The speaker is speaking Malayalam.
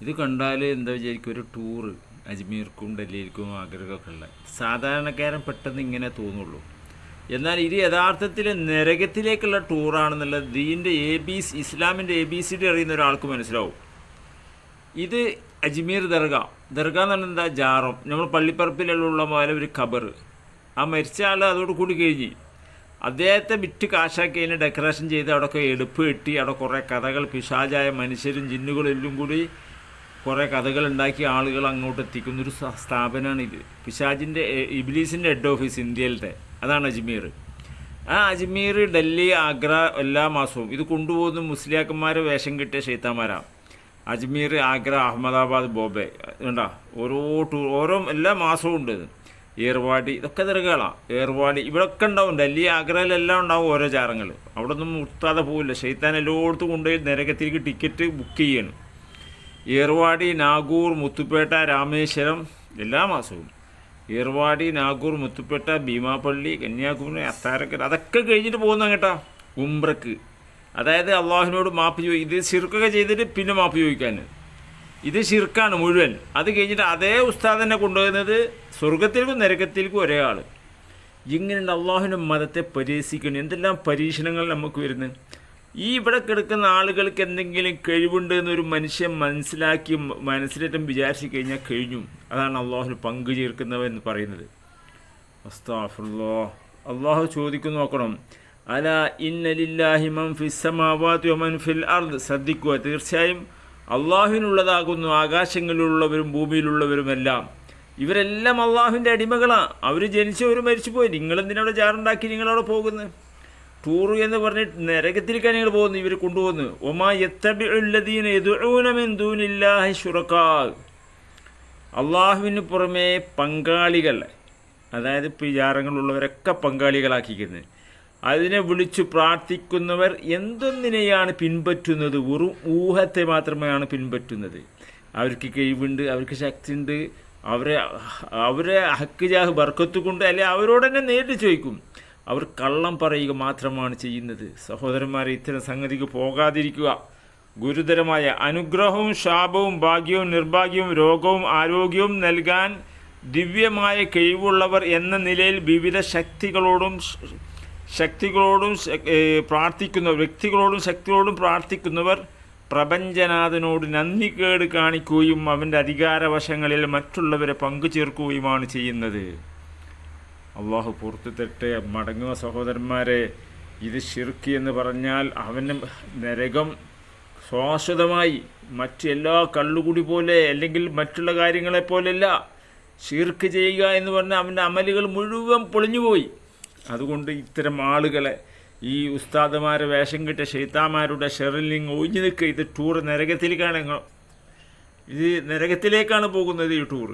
ഇത് കണ്ടാൽ എന്താ വിചാരിക്കും ഒരു ടൂറ് അജ്മീർക്കും ഡൽഹിക്കും ആഗ്രഹമൊക്കെ ഉള്ള. സാധാരണക്കാരൻ പെട്ടെന്ന് ഇങ്ങനെ തോന്നുള്ളൂ. എന്നാൽ ഇത് യഥാർത്ഥത്തിൽ നരകത്തിലേക്കുള്ള ടൂറാണെന്നുള്ളത് ദീന്റെ എ ബി സി ഇസ്ലാമിന്റെ എ ബി സി ഡി അറിയുന്ന ഒരാൾക്ക് മനസ്സിലാവും. ഇത് അജ്മീർ ദർഗ. ദർഗ എന്ന് പറഞ്ഞാൽ എന്താ? ജാറം. നമ്മൾ പള്ളിപ്പറപ്പിലുള്ള പോലെ ഒരു ഖബർ. ആ മരിച്ച ആൾ അതോട് കൂടി കഴിഞ്ഞ്. അദ്ദേഹത്തെ വിറ്റ് കാശാക്കി അതിനെ ഡെക്കറേഷൻ ചെയ്ത് അവിടെയൊക്കെ എടുപ്പ് കെട്ടി അവിടെ കുറേ കഥകൾ പിശാചായ മനുഷ്യരും ജിന്നുകളെല്ലാം കൂടി കുറേ കഥകൾ ഉണ്ടാക്കി ആളുകൾ അങ്ങോട്ട് എത്തിക്കുന്നൊരു സ്ഥാപനമാണ് ഇത്. പിശാജിന്റെ ഇബിലീസിന്റെ ഹെഡ് ഓഫീസ് ഇന്ത്യയിലത്തെ. അതാണ് അജ്മീർ. ആ അജ്മീർ ഡൽഹി ആഗ്ര എല്ലാ മാസവും ഇത് കൊണ്ടുപോകുന്ന മുസ്ലിയാക്കന്മാരെ വേഷം കിട്ടിയ ഷെയ്ത്താന്മാരാണ് അജ്മീർ ആഗ്ര അഹമ്മദാബാദ് ബോംബെ കണ്ടാ? ഓരോ ടൂർ ഓരോ എല്ലാ മാസവും ഉണ്ട് ഏർവാടി ഇതൊക്കെ ദർഗകളാണ് ഏർവാടി ഇവിടെയൊക്കെ ഉണ്ടാവും. ഡൽഹി ആഗ്രയിലെല്ലാം ഉണ്ടാവും ഓരോ ചാരങ്ങൾ അവിടെ ഒന്നും മുത്താതെ പോവില്ല. ഷെയ്ത്താൻ എല്ലായിടത്തും കൊണ്ടുപോയി നരകത്തിലേക്ക് ടിക്കറ്റ് ബുക്ക് ചെയ്യണം. ഏർവാടി നാഗൂർ മുത്തുപേട്ട രാമേശ്വരം എല്ലാ മാസവും ഏർവാടി നാഗൂർ മുത്തുപേട്ട ഭീമാപ്പള്ളി കന്യാകുമാരി അത്താരക്കൽ അതൊക്കെ കഴിഞ്ഞിട്ട് പോകുന്ന കേട്ടോ ഉംറക്ക്. അതായത് അള്ളാഹുവിനോട് മാപ്പ് ചോദി ഇത് ശിർക്കൊക്കെ ചെയ്തിട്ട് പിന്നെ മാപ്പ് ചോദിക്കാൻ ഇത് ശിർക്കാണ് മുഴുവൻ. അത് കഴിഞ്ഞിട്ട് അതേ ഉസ്താദിനെ തന്നെ കൊണ്ടുപോകുന്നത് സ്വർഗത്തിലേക്കും നരകത്തിലേക്കും ഒരേ ആൾ ഇങ്ങനെയുള്ള അള്ളാഹുവിന്റെ മതത്തെ പരിഹസിക്കണം എന്തെല്ലാം പരീക്ഷണങ്ങൾ നമുക്ക് വരുന്നത്? ഈ ഇവിടെ കിടക്കുന്ന ആളുകൾക്ക് എന്തെങ്കിലും കഴിവുണ്ട് എന്നൊരു മനുഷ്യൻ മനസ്സിലാക്കി മനസ്സിലേറ്റം വിചാരിച്ചു കഴിഞ്ഞാൽ കഴിഞ്ഞു. അതാണ് അള്ളാഹുവിന് പങ്കു ചേർക്കുന്നവൻ എന്ന് പറയുന്നത്. അള്ളാഹു ചോദിക്കുന്നു നോക്കണം. അല ഇന്നലില്ലാഹി മൻ ഫിസ്സമാവാതി മൻ ഫിൽ അർദ്. ശ്രദ്ധിക്കുക തീർച്ചയായും അള്ളാഹുവിനുള്ളതാകുന്നു ആകാശങ്ങളിലുള്ളവരും ഭൂമിയിലുള്ളവരുമെല്ലാം. ഇവരെല്ലാം അള്ളാഹുവിന്റെ അടിമകളാണ് അവർ ജനിച്ചവർ മരിച്ചുപോയി. നിങ്ങളെന്തിനവിടെ ജാറുണ്ടാക്കി നിങ്ങളവിടെ പോകുന്നത്? ടൂർ എന്ന് പറഞ്ഞിട്ട് നരകത്തിലേക്കാണ് നിങ്ങൾ പോകുന്നു ഇവർ കൊണ്ടുപോകുന്നു. ഒമാ എത്തബിഉല്ലദീന അള്ളാഹുവിന് പുറമേ പങ്കാളികൾ അതായത് പിചാരങ്ങളുള്ളവരൊക്കെ പങ്കാളികളാക്കിക്കുന്നത് അതിനെ വിളിച്ചു പ്രാർത്ഥിക്കുന്നവർ എന്തൊന്നിനെയാണ് പിൻപറ്റുന്നത്? വെറും ഊഹത്തെ മാത്രമാണ് പിൻപറ്റുന്നത്. അവർക്ക് കഴിവുണ്ട് അവർക്ക് ശക്തിയുണ്ട് അവരെ അവരെ ഹക്ക് ജാഹ് ബർക്കത്ത് കൊണ്ട് അല്ലെ അവരോട് തന്നെ നേരിട്ട് ചോദിക്കും. അവർ കള്ളം പറയുക മാത്രമാണ് ചെയ്യുന്നത്. സഹോദരന്മാരെ ഇത്തരം സംഗതിക്ക് പോകാതിരിക്കുക. ഗുരുതരമായ അനുഗ്രഹവും ശാപവും ഭാഗ്യവും നിർഭാഗ്യവും രോഗവും ആരോഗ്യവും നൽകാൻ ദിവ്യമായ കഴിവുള്ളവർ എന്ന നിലയിൽ വിവിധ ശക്തികളോടും ശക്തികളോടും പ്രാർത്ഥിക്കുന്ന വ്യക്തികളോടും ശക്തികളോടും പ്രാർത്ഥിക്കുന്നവർ പ്രപഞ്ചനാഥനോട് നന്ദികേട് കാണിക്കുകയും അവന്റെ അധികാരവശങ്ങളിൽ മറ്റുള്ളവരെ പങ്കുചേർക്കുകയുമാണ് ചെയ്യുന്നത്. അള്ളാഹു പുറത്തു തട്ടെ മടങ്ങുക സഹോദരന്മാരെ ഇത് ഷിർക്ക് എന്ന് പറഞ്ഞാൽ അവന് നരകം ശാശ്വതമായി മറ്റ് എല്ലാ കള്ളുകുടി പോലെ അല്ലെങ്കിൽ മറ്റുള്ള കാര്യങ്ങളെ പോലെയല്ല. ചെയ്യുക എന്ന് പറഞ്ഞാൽ അവന്റെ അമലുകൾ മുഴുവൻ പൊളിഞ്ഞുപോയി. അതുകൊണ്ട് ഇത്തരം ആളുകളെ ഈ ഉസ്താദുമാരെ വേഷം കിട്ടിയ ഷെയ്ത്താമാരുടെ ഷെറിൽ നിന്ന് ഒഴിഞ്ഞു നിൽക്കുക ഇത് ടൂർ നരകത്തിലേക്കാണ് ഇത് നരകത്തിലേക്കാണ് പോകുന്നത് ഈ ടൂർ